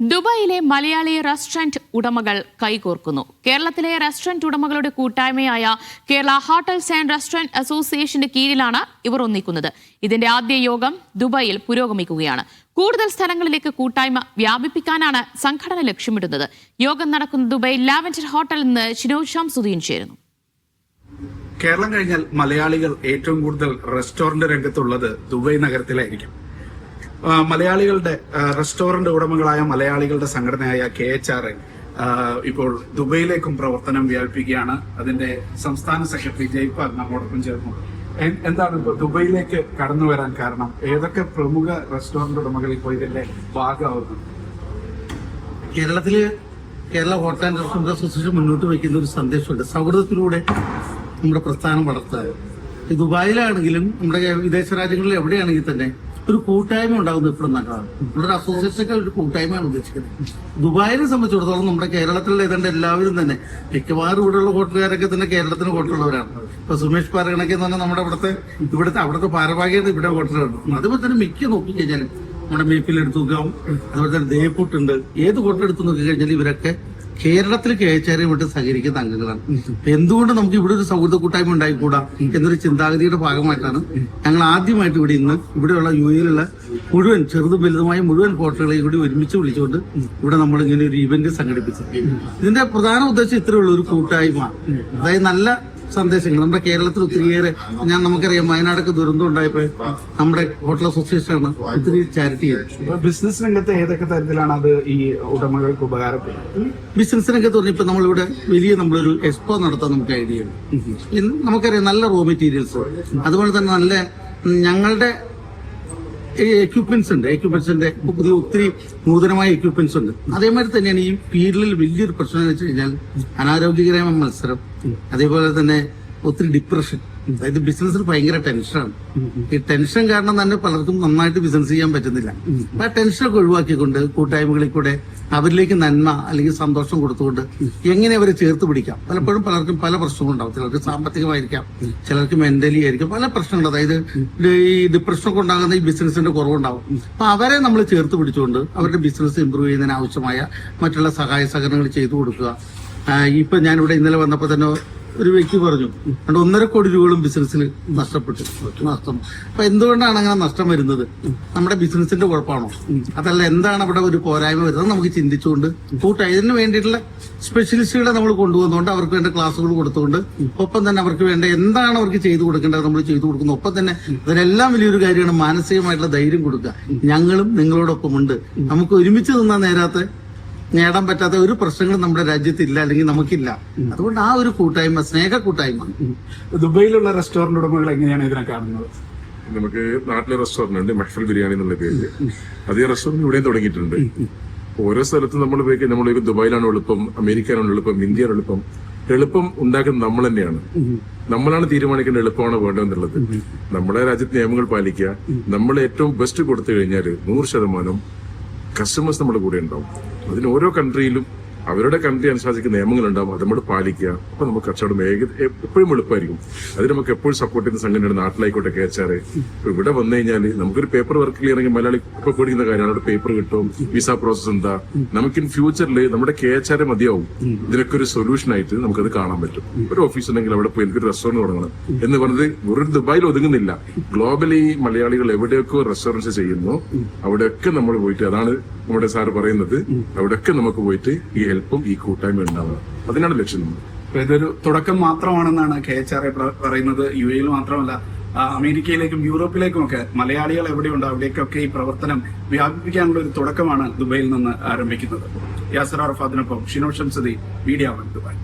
ദുബായിലെ മലയാളി റെസ്റ്റോറന്റ് ഉടമകൾ കൈകോർക്കുന്നു. കേരളത്തിലെ റെസ്റ്റോറന്റ് ഉടമകളുടെ കൂട്ടായ്മയായ കേരള ഹോട്ടൽസ് ആൻഡ് റെസ്റ്റോറന്റ് അസോസിയേഷന്റെ കീഴിലാണ് ഇവർ ഒന്നിക്കുന്നത്. ഇതിന്റെ ആദ്യ യോഗം ദുബായിൽ പുരോഗമിക്കുകയാണ്. കൂടുതൽ സ്ഥലങ്ങളിലേക്ക് കൂട്ടായ്മ വ്യാപിപ്പിക്കാനാണ് സംഘടന ലക്ഷ്യമിടുന്നത്. യോഗം നടക്കുന്ന ദുബായ് ലാവൻഡർ ഹോട്ടലിൽ നിന്ന് ഷിനോജ് ഷംസുദ്ദീൻ ചേരുന്നു. കേരളം കഴിഞ്ഞാൽ മലയാളികൾ ഏറ്റവും കൂടുതൽ റെസ്റ്റോറന്റ് രംഗത്തുള്ളത് ദുബായ് നഗരത്തിലായിരിക്കും. മലയാളികളുടെ റെസ്റ്റോറന്റ് ഉടമകളായ മലയാളികളുടെ സംഘടനയായ കെ എച്ച് ആർ എൻ ഇപ്പോൾ ദുബൈയിലേക്കും പ്രവർത്തനം വ്യാപിപ്പിക്കുകയാണ്. അതിന്റെ സംസ്ഥാന സെക്രട്ടറി ജയ്പാൽ നമ്മോടൊപ്പം ചേർന്നു. എന്താണ് ഇപ്പോൾ ദുബൈയിലേക്ക് കടന്നു വരാൻ കാരണം? ഏതൊക്കെ പ്രമുഖ റെസ്റ്റോറന്റ് ഉടമകൾ ഇപ്പോൾ ഇതിന്റെ ഭാഗമാകുന്നു കേരളത്തിൽ Kerala hotel and restaurant association മുന്നോട്ട് വയ്ക്കുന്ന ഒരു സന്ദേശമുണ്ട്. സൗഹൃദത്തിലൂടെ നമ്മുടെ പ്രസ്ഥാനം വളർത്തുക ദുബായിലാണെങ്കിലും നമ്മുടെ വിദേശ രാജ്യങ്ങളിൽ എവിടെയാണെങ്കിൽ തന്നെ ഒരു കൂട്ടായ്മ ഉണ്ടാകുന്നത് ഇപ്പോഴും നല്ലതാണ്. ഒരു അസോസിയേഷനൊക്കെ ഒരു കൂട്ടായ്മയാണ് ഉദ്ദേശിക്കുന്നത്. ദുബായിനെ സംബന്ധിച്ചിടത്തോളം നമ്മുടെ കേരളത്തിലുള്ള ഏതാണ്ട് എല്ലാവരും തന്നെ. മിക്കവാറും ഇവിടെയുള്ള ഹോട്ടലുകാരൊക്കെ തന്നെ കേരളത്തിന് ഹോട്ടലുള്ളവരാണ്. ഇപ്പൊ സുമേഷ് പാരഗണൊക്കെ എന്ന് പറഞ്ഞാൽ നമ്മുടെ ഇവിടുത്തെ ഇവിടുത്തെ അവിടുത്തെ പാരഭാഗ്യത ഇവിടെ ഹോട്ടലുണ്ട് അതുപോലെ തന്നെ മിക്ക നോക്കി കഴിഞ്ഞാൽ നമ്മുടെ മേപ്പിൽ എടുത്തു നോക്കാം അതുപോലെ തന്നെ ദേപ്പൂട്ടുണ്ട് ഏത് ഹോട്ടൽ നോക്കി കഴിഞ്ഞാൽ ഇവരൊക്കെ കേരളത്തിൽ കേച്ചാരെ വിട്ട് സഹകരിക്കുന്ന അംഗങ്ങളാണ്. എന്തുകൊണ്ട് നമുക്ക് ഇവിടെ ഒരു സൗഹൃദ കൂട്ടായ്മ ഉണ്ടായിക്കൂടാ എന്നൊരു ചിന്താഗതിയുടെ ഭാഗമായിട്ടാണ് ഞങ്ങൾ ആദ്യമായിട്ട് ഇവിടെ ഇന്ന് ഇവിടെയുള്ള യു എയിലുള്ള മുഴുവൻ ചെറുതും വലുതുമായ മുഴുവൻ കോട്ടകളെയും കൂടി ഒരുമിച്ച് വിളിച്ചുകൊണ്ട് ഇവിടെ നമ്മൾ ഇങ്ങനെ ഒരു ഇവന്റ് സംഘടിപ്പിച്ചത്. ഇതിന്റെ പ്രധാന ഉദ്ദേശം ഇത്രയുള്ള ഒരു കൂട്ടായ്മ. അതായത് നല്ല സന്ദേശങ്ങൾ. നമ്മുടെ കേരളത്തിൽ ഒത്തിരിയേറെ ഞാൻ നമുക്കറിയാം വയനാടൊക്കെ ദുരന്തം ഉണ്ടായപ്പോ നമ്മുടെ ഹോട്ടൽ അസോസിയേഷൻ ആണ് ഒത്തിരി ചാരിറ്റി ചെയ്തത്. ബിസിനസ് രംഗത്ത് ഏതൊക്കെ തരത്തിലാണ് അത് ഈ ഉടമകൾക്ക് ഉപകാരപ്പെടുന്നത്? ബിസിനസ് രംഗത്ത് പറഞ്ഞ ഇപ്പൊ നമ്മളിവിടെ വലിയ നമ്മളൊരു എക്സ്പോ നടത്താൻ നമുക്ക് ഐഡിയ നമുക്കറിയാം നല്ല റോ മെറ്റീരിയൽസ്. അതുപോലെ തന്നെ നല്ല ഞങ്ങളുടെ എക്യുപ്മെന്റ്സ് ഉണ്ട്. എക്യുപ്മെന്റ്സിന്റെ പുതിയ ഒത്തിരി നൂതനമായ എക്യുപ്മെന്റ്സ് ഉണ്ട്. അതേമാതിരി തന്നെയാണ് ഈ ഫീൽഡിൽ വലിയൊരു പ്രശ്നം എന്ന് വെച്ച് കഴിഞ്ഞാൽ അനാരോഗ്യകരമായ മത്സരം അതേപോലെ തന്നെ ഒത്തിരി ഡിപ്രഷൻ അതായത് ബിസിനസ്സിൽ ഭയങ്കര ടെൻഷനാണ് ഈ ടെൻഷൻ കാരണം തന്നെ പലർക്കും നന്നായിട്ട് ബിസിനസ് ചെയ്യാൻ പറ്റുന്നില്ല. അപ്പൊ ആ ടെൻഷനൊക്കെ ഒഴിവാക്കിക്കൊണ്ട് കൂട്ടായ്മകളിൽ കൂടെ അവരിലേക്ക് നന്മ അല്ലെങ്കിൽ സന്തോഷം കൊടുത്തുകൊണ്ട് എങ്ങനെ അവരെ ചേർത്ത് പിടിക്കാം? പലപ്പോഴും പലർക്കും പല പ്രശ്നങ്ങളുണ്ടാവും ചിലർക്ക് സാമ്പത്തികമായിരിക്കാം ചിലർക്ക് മെന്റലി ആയിരിക്കും. പല പ്രശ്നങ്ങൾ അതായത് ഈ ഡിപ്രഷനൊക്കെ ഉണ്ടാകുന്ന ഈ ബിസിനസിന്റെ കുറവുണ്ടാവും. അപ്പൊ അവരെ നമ്മൾ ചേർത്ത് പിടിച്ചുകൊണ്ട് അവരുടെ ബിസിനസ് ഇമ്പ്രൂവ് ചെയ്യുന്നതിന് ആവശ്യമായ മറ്റുള്ള സഹായ സഹകരണങ്ങൾ ചെയ്തു കൊടുക്കുക. ഇപ്പൊ ഞാനിവിടെ ഇന്നലെ വന്നപ്പോൾ തന്നെ ഒരു വ്യക്തി പറഞ്ഞു അതുകൊണ്ട് ഒന്നര കോടി രൂപകളും ബിസിനസ്സിൽ നഷ്ടപ്പെട്ടു. നഷ്ടം. അപ്പൊ എന്തുകൊണ്ടാണ് അങ്ങനെ നഷ്ടം വരുന്നത്? നമ്മുടെ ബിസിനസിന്റെ കുഴപ്പമാണോ? അതല്ല എന്താണ് അവിടെ ഒരു പോരായ്മ വരുന്നത്? നമുക്ക് ചിന്തിച്ചുകൊണ്ട്. കൂട്ടായി ഇതിന് വേണ്ടിയിട്ടുള്ള സ്പെഷ്യലിസ്റ്റുകളെ നമ്മൾ കൊണ്ടുവന്നുകൊണ്ട് അവർക്ക് വേണ്ട ക്ലാസ്സുകൾ കൊടുത്തുകൊണ്ട് ഒപ്പം തന്നെ അവർക്ക് വേണ്ട എന്താണ് അവർക്ക് ചെയ്തു കൊടുക്കേണ്ടത് നമ്മൾ ചെയ്തു കൊടുക്കുന്നത് ഒപ്പം തന്നെ അതിനെല്ലാം വലിയൊരു കാര്യമാണ് മാനസികമായിട്ടുള്ള ധൈര്യം കൊടുക്കുക. ഞങ്ങളും നിങ്ങളോടൊപ്പം ഉണ്ട് നമുക്ക് ഒരുമിച്ച് നിന്നാൽ നേരത്തെ നേടാൻ പറ്റാത്ത ഒരു പ്രശ്നങ്ങളും നമ്മുടെ രാജ്യത്തില്ല അല്ലെങ്കിൽ നമുക്കില്ല. അതുകൊണ്ട് ആ ഒരു കൂട്ടായ്മ സ്നേഹ കൂട്ടായ്മ. ദുബൈയിലുള്ള റെസ്റ്റോറന്റ് ഉടമകൾ എങ്ങനെയാണ് ഇതിനെ കാണുന്നത്? നമുക്ക് നാട്ടിലെ റെസ്റ്റോറന്റ് ഉണ്ട് മഹ്ഫൽ ബിരിയാണി എന്നുള്ള പേര്. അതേ റെസ്റ്റോറന്റ് ഇവിടെയും തുടങ്ങിയിട്ടുണ്ട്. ഓരോ സ്ഥലത്തും നമ്മൾ പോയി നമ്മൾ ദുബായിലാണ് എളുപ്പം അമേരിക്കയിലാണ് എളുപ്പം ഇന്ത്യയാണ് എളുപ്പം. എളുപ്പം ഉണ്ടാക്കുന്നത് നമ്മൾ തന്നെയാണ്. നമ്മളാണ് തീരുമാനിക്കേണ്ട എളുപ്പമാണ് വേണ്ടതെന്നുള്ളത് നമ്മുടെ രാജ്യത്ത് നിയമങ്ങൾ പാലിക്കുക. നമ്മൾ ഏറ്റവും ബെസ്റ്റ് കൊടുത്തു കഴിഞ്ഞാൽ നൂറ് ശതമാനം കസ്റ്റമേഴ്സ് നമ്മുടെ കൂടെ ഉണ്ടാവും. അതിന് ഓരോ കൺട്രിയിലും അവരുടെ കൺട്രി അനുശാസിക്കുന്ന നിയമങ്ങൾ ഉണ്ടാവും അത് നമ്മൾ പാലിക്കുക. അപ്പൊ നമുക്ക് കച്ചവടം എപ്പോഴും എളുപ്പമായിരിക്കും. അതിന് നമുക്ക് എപ്പോഴും സപ്പോർട്ട് ചെയ്യുന്ന സംഘടനയുടെ നാട്ടിലായിക്കോട്ടെ കയച്ചാറ് ഇപ്പൊ ഇവിടെ വന്നു കഴിഞ്ഞാൽ നമുക്കൊരു പേപ്പർ വർക്ക് ചെയ്യണമെങ്കിൽ മലയാളി ഇപ്പൊ പേടിക്കുന്ന കാര്യമാണ് അവിടെ പേപ്പർ കിട്ടും വിസ പ്രോസസ് എന്താ? നമുക്ക് ഇൻ ഫ്യൂച്ചറിൽ നമ്മുടെ കേച്ചാറ് മതിയാവും. ഇതിനൊക്കെ ഒരു സൊല്യൂഷൻ ആയിട്ട് നമുക്കത് കാണാൻ പറ്റും. ഒരു ഓഫീസ് ഉണ്ടെങ്കിൽ അവിടെ പോയി എനിക്കൊരു റെസ്റ്റോറന്റ് തുടങ്ങണം. എന്ന് പറഞ്ഞത് ഒരു ദുബായിൽ ഒതുങ്ങുന്നില്ല. ഗ്ലോബലി മലയാളികൾ എവിടെയൊക്കെ റെസ്റ്റോറൻസ് ചെയ്യുന്നു അവിടെയൊക്കെ നമ്മൾ പോയിട്ട് അതാണ് നമ്മുടെ സാർ പറയുന്നത് അവിടെയൊക്കെ നമുക്ക് പോയിട്ട് ഈ ഹെൽപ്പും ഈ കൂട്ടായ്മ ഉണ്ടാവുക അതിനാണ് ലക്ഷ്യം അപ്പൊ ഇതൊരു തുടക്കം മാത്രമാണെന്നാണ് കെ എച്ച് ആർ പറയുന്നത്. യു എയിൽ മാത്രമല്ല അമേരിക്കയിലേക്കും യൂറോപ്പിലേക്കും ഒക്കെ മലയാളികൾ എവിടെയുണ്ട് അവിടേക്കൊക്കെ ഈ പ്രവർത്തനം വ്യാപിപ്പിക്കാനുള്ള ഒരു തുടക്കമാണ് ദുബൈയിൽ നിന്ന് ആരംഭിക്കുന്നത്. Yasar അറഫാദിനൊപ്പം Shino Shamsadi media one Dubai.